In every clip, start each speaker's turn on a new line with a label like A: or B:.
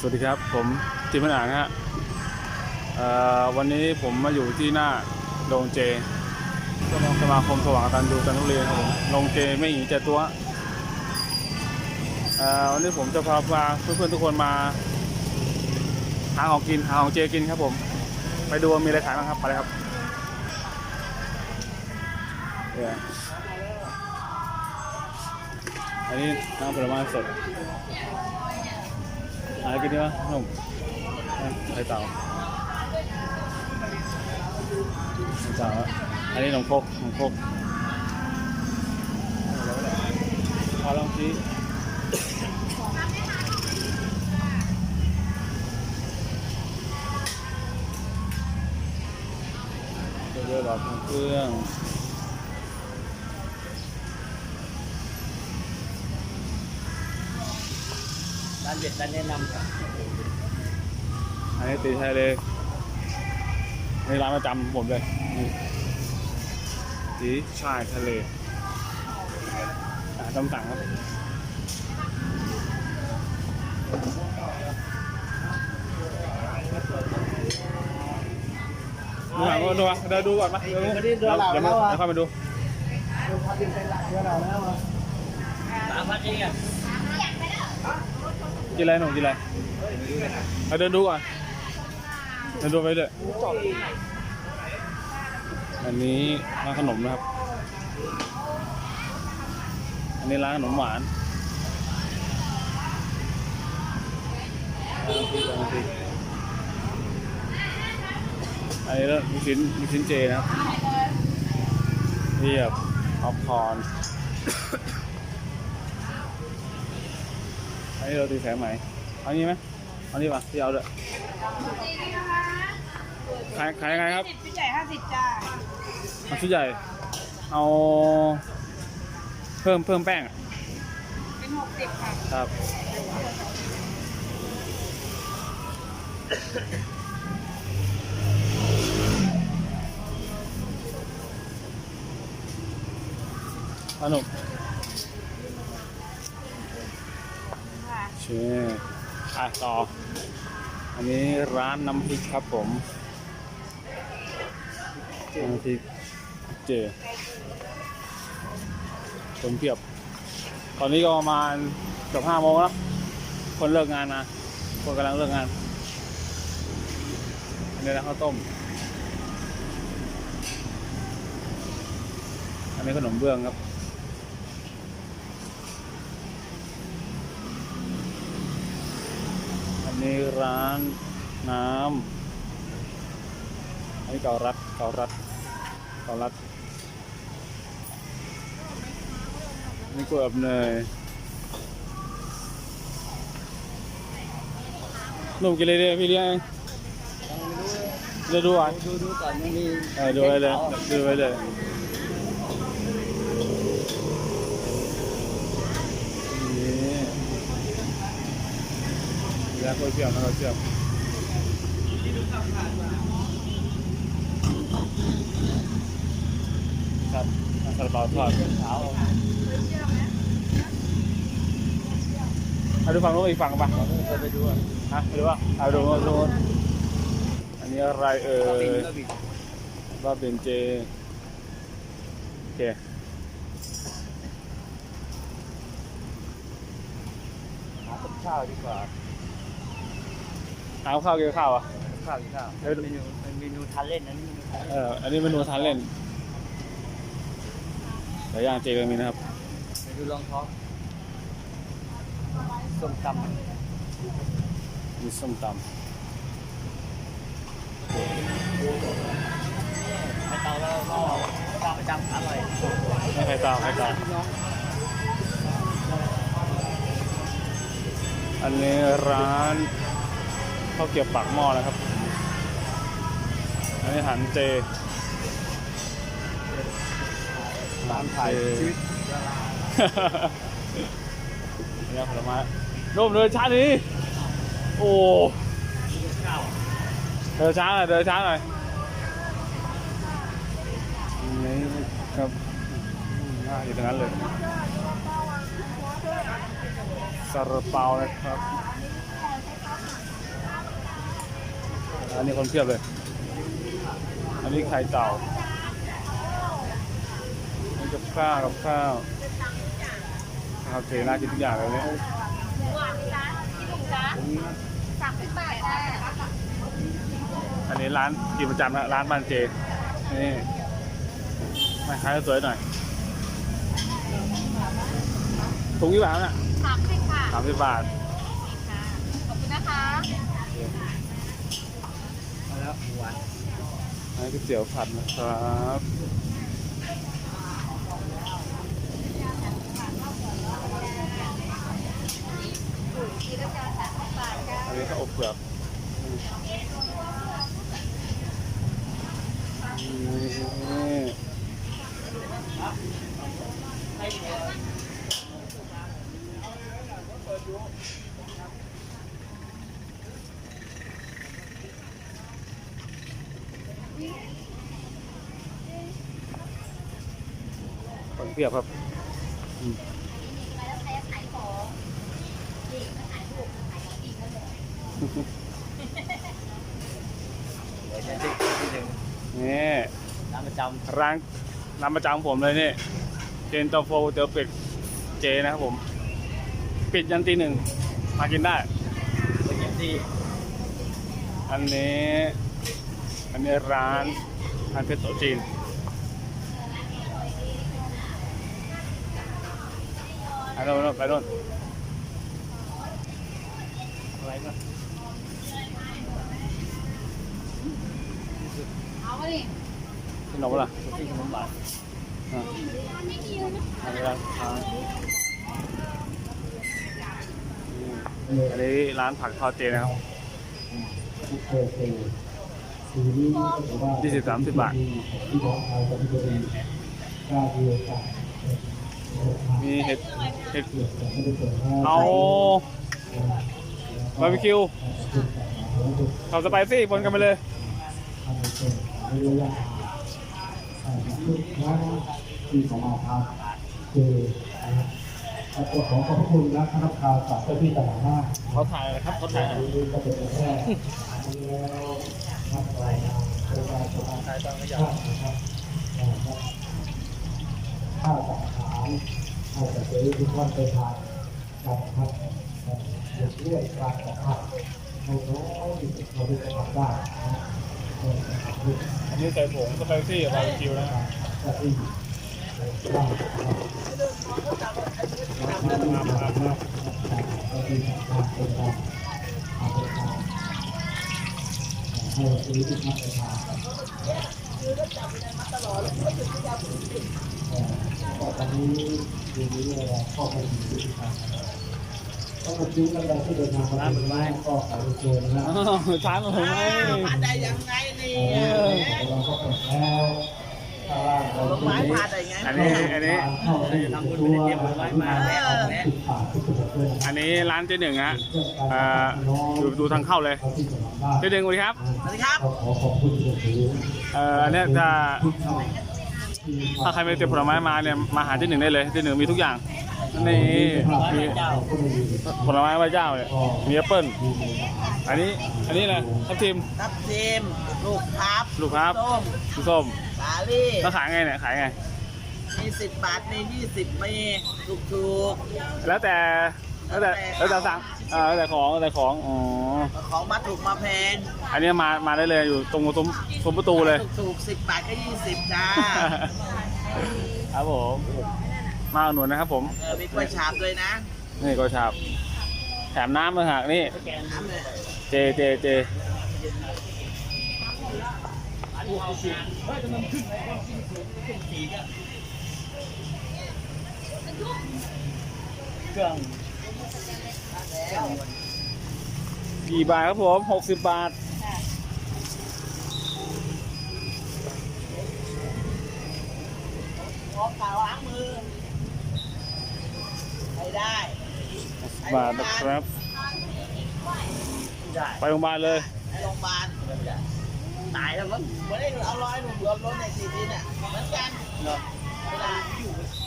A: สวัสดีครับ ผมจิมมันอ่างฮะวันนี้ผมมาอยู่ที่หน้าโรงเจสมาคมสว่างตันดูจันทบุรียนครับผมโรงเจไม่หนีเจดตัววันนี้ผมจะพาพาเพื่อนๆทุกคนมาหาของกินหาของเจกินครับผม ไปดูว่ามีอะไรขายบ้างครับไปเลยครับเนี่ยอันนี้น้ำผลไม้สด อะไรกินดีวะหนุ่มไข่เต่าไข่เต่าอะอันนี้หนมพกหนมพกพอลองชี้เรื่อยๆหลอดของเครื่อง
B: ร้านเด็ดร้านแนะนำครับ
A: อันนี้ตีไทยเลยในร้านประจำผมเลยนี่ตีชายทะเลอาหารตามสั่งครับดูหนังก็ดูอะเดี๋ยวดูก่อนมาเดี๋ยวดูเดี๋ยวมาเดี๋ยวเข้ามาดู
B: สามพันเองอะ
A: กินอะไรหนุ่มกินอะไรเอาเดินดูก่อนเดินดูไปเลยอันนี้ร้านขนมนะครับ อันนี้ร้านขนมหวานอันนี้ก็มีชิ้นมีชิ้นเจนะครับเรียบออฟคอน นนี้เราตีแสงไหมเอานี้ไหมเอานี้ป่ะที่เอาด้วยขายขายยังไงครับ
C: สิบชุดใหญ่ห้าสิบจ้า
A: เอาชุดใหญ่ เอาเพิ่มเพิ่มแป้งอะ
C: เป็นหกสิบค่ะ
A: ครับ สนุก
C: ค่ะ
A: เช่ อะต่อ อันนี้ร้านน้ำพริกครับผมน้ำพริกเจคนเพียบ ตอนนี้ก็ประมาณเกือบห้าโมงแล้ว คนเลิกงานนะ คนกำลังเลิกงานอันนี้นะข้าวต้ม อันนี้ขนมเบื้องครับ นนี้ร้านน้ำอันนี้เกาลัดเกาลัดเกาลัดนี่กล้วยอบเนยหนุ่มกินเลยดิพี่เลี้ยงเองเดี๋ยวดูอะ
B: ดูดูก่อนยังมี
A: เออดูไว้เลยดูไว้เลย แล้วกล้วยเชื่อมแล้วก็เชื่อมครับซาลาเปาทอด
B: ขา
A: เอาดูฝั่งนู้นอีกฝั่งปะ
B: ไปดู
A: ฮะไปดูว่าเอาดูดูดูอันนี้อะไรเอ่
B: ก็บิน
A: ยว่าเป็นเจโอเค
B: หาข้าวดีกว่า
A: หาข้าวเกี่ยวข้าวอะ
B: ข้าวกินข้าว
A: เอ้ย
B: เมนูเป็นเมนูทานเล่นนะนี่เมนูทาน
A: เอ
B: เล่น
A: ออันนี้เมนูทานเล่นหลายอย่างเจก็มีนะครับ
B: เมนูรองท้องส้มตำ
A: มีส้มต
B: ไข่เตาแล้วก็ตามประจำอร่อยำ
A: ไม่ใครตามใครตาม
B: พี่น้อง
A: อันนี้ร้าน ข้าวเกี๊ยวปากหม้อนะครับ อันนี้หารเจ
B: ตามถ่ายชีวิต
A: เนี่ยผลไม้ร่มเดินช้าดิโอ้เดินช้าหน่อยเดินช้าหน่อยนี่ครับน่าอยู่ตรงนั้นเลยซาลาเปานะครับ อันนี้คนเพียบเลย อันนี้ไข่เต่าอันนี้กับข้าวกับข้าวข้าวเจน่ากินทุกอย่างเลยเนี่ย
C: หวานจ้าที่ถุงจ้าสามสิบบาทค่ะ
A: อันนี้ร้านกินประจำนะร้านบ้านเจ นี่มาขายสวยหน่อยถุงกี่บาทน่ะ
C: สามสิบค่ะ
A: สามสิบบาท
C: ค่ะขอบคุณนะคะ
B: ครับหวาน
A: อันนี้ก๋วยเตี๋ยวผัดนะครับอันนี้ก็อบเปลือก พียบครับอืม
B: เดี๋ยวจะได้ที่หนึ่ง
A: นี่
B: ร้านประจ
A: ร้านร้านประจำผมเลยนี่เจนโตโฟเตี๋ยวเป็ดเจนะครับผม ปิดยันตีหนึ่งมากินได้ำ
B: เป็นอย่างที่
A: อันนี้ อันนี้ร้านร้านเพชรโตะจีน ไปโน่นไปโน่น
B: อะไรก็
C: เอาไปดิ
A: ขนมอะไร
B: ที่ขนมหวาน
A: อะอันนี้ร้านค้าอืมอันนี้ร้านผักทอดเจนะครับ
D: โอเคทีนี้ก็ถือว่า
A: ยี่สิบสามสิบบาท
D: ที่น้องชาวจันทบุรีกล้าดีโอกาส
A: มีเห็ดเห็ด
D: เกี่ยวกับไม่ได้เปิดให้
A: เอาบาร์บีคิวขับสไปซี่บนกันไปเลย
D: ทำเป็นเป็นระยะทุกครั้งที่ของมาทำคือนะครับตัวของขอบคุณนะคณะข่าวจากเจ้าที่ตลาดหน้า
A: เขาถ่ายเลยครับเขาถ่าย
D: อันนี้ก็เป็นแค่อันนี้แล้วนับไปเป็นการสมา
B: ขายตอนขยั
D: ข้านนะครับข้าวสังหาร ข้าวจะซื้อทุกวันไปทานกันครับเด็กเลือดการสัมผัสให้น้อยที่สุดเราได้สัมผัสได้อัน
A: นี้ใส่ผงสไปซี่กับบาร์บีคิวนะครับ
D: ก็ที่ได้อที่ทำเป็นการเอาไปทาน ให้ซื้อทุกวันไปทานตอนนี้ดูนี้ข้อมูลอยู่ที่ทางต้องมาซื้อกันแล้วที่เดินทางมาถึงบ้านก็ขายโจรนะ
A: ช้าวทานผมไง
E: มาได้ยังไงนี่
D: เราก็เปิดแล้ว ล่างเรา
E: ผลไม้มาได้ไง
A: อันนี้อันนี้
B: ทำบุญไม่ได้เตรียมผลไม้มาแล้วเอาแล้ว
D: สิบบาทที่สุดเลย
A: อันนี้ร้านเจ๊หนึ่งฮะเอ่ออยู่ดูทางเข้าเลย
D: เราที่จะทำได้
A: เจ๊หนึ่งสวัสดีครับ
E: สวัสดีครับ
D: ก็ขอขอบคุณคุณถือ
A: เอ่ออันเนี้ยจะ
D: ทุกท่านที่
A: ถ้าใครไม่เตรียมผลไม้มาเนี่ยมาหาเจ๊หนึ่งได้เลยเจ๊หนึ่งมีทุกอย่างนี่มี
B: เจ้า
D: ก็ไม่มี
A: ผลไม้ไหว้เจ้าเนี่ยมีแอปเปิ้ล
D: มีเงิน
A: อันนี้อันนี้อะไรทับทิม
E: ทับทิม ลูกครับ
A: ลูกครับ
E: ส้ม
A: ลูกส้ม
E: สาลี่
A: แล้วขายไงเนี่ยขายไง
E: มีสิบบาทมียี่สิบมีถูกถูก
A: แล้วแต่แล้วแต่แล้วแต่สั่งเอ่าแล้วแต่ของแล้วแต่ของอ๋อ
E: ๆของมาถูกมาแพง
A: อันนี้มามาได้เลยอยู่ตรงซุ้มซุ้มประตูเลย
E: ถูกถูกสิบบาทก็ยี่สิบจ้า
A: ครับผมมาอุดหนุนนะครับผม
E: เออมีกล้วยฉาบด้วยนะ
A: นี่ก็ชาบแถมน้ำเลยหากนี่
E: น้ำเลย
A: เจ เจเจ
B: เครื่อง
A: กี่บาทครับผมหกสิบบาท
E: ขอเปล่าล้างมือไปได้
A: บาทนะครับ
B: ได้
A: ไปโรงพยาบาลเลย
E: ไปโรงพยาบาล ตายแล้วมันไม่ได้เอาร้อยหนุ่มรถรถในซีพีเนี่ยเหมือนกัน
B: เนาะ
E: เวลา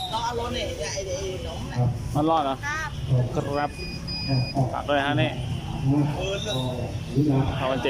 E: เราเอารถเนี่ยไอ้ไอ้หนม
D: ครับ
A: มันรอดเหรอ
D: ก็
A: ครับ
D: ออก
A: ฝากด้วยฮะนี่
D: นะก็หรือนะ
A: ข้าวมันเจ